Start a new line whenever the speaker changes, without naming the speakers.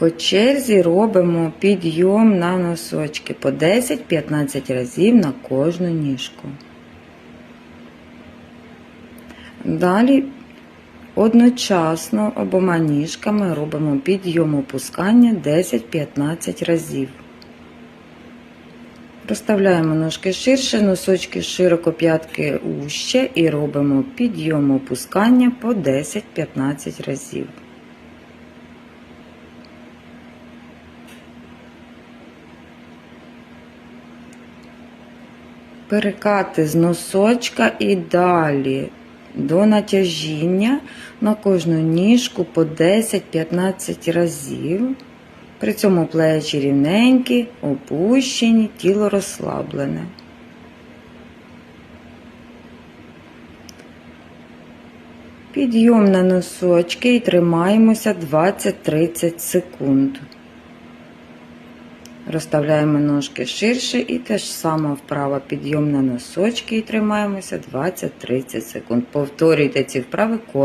По черзі робимо підйом на носочки по 10-15 разів на кожну ніжку. Далі одночасно обома ніжками робимо підйом опускання 10-15 разів. Розставляємо ножки ширше, носочки широко, п'ятки ужче і робимо підйом опускання по 10-15 разів. Перекати з носочка і далі до натяжіння на кожну ніжку по 10-15 разів. При цьому плечі рівненькі, опущені, тіло розслаблене. Підйом на носочки і тримаємося 20-30 секунд. Розставляємо ножки ширше і те ж саме вправо підйом на носочки і тримаємося 20-30 секунд. Повторюйте ці вправи кожен.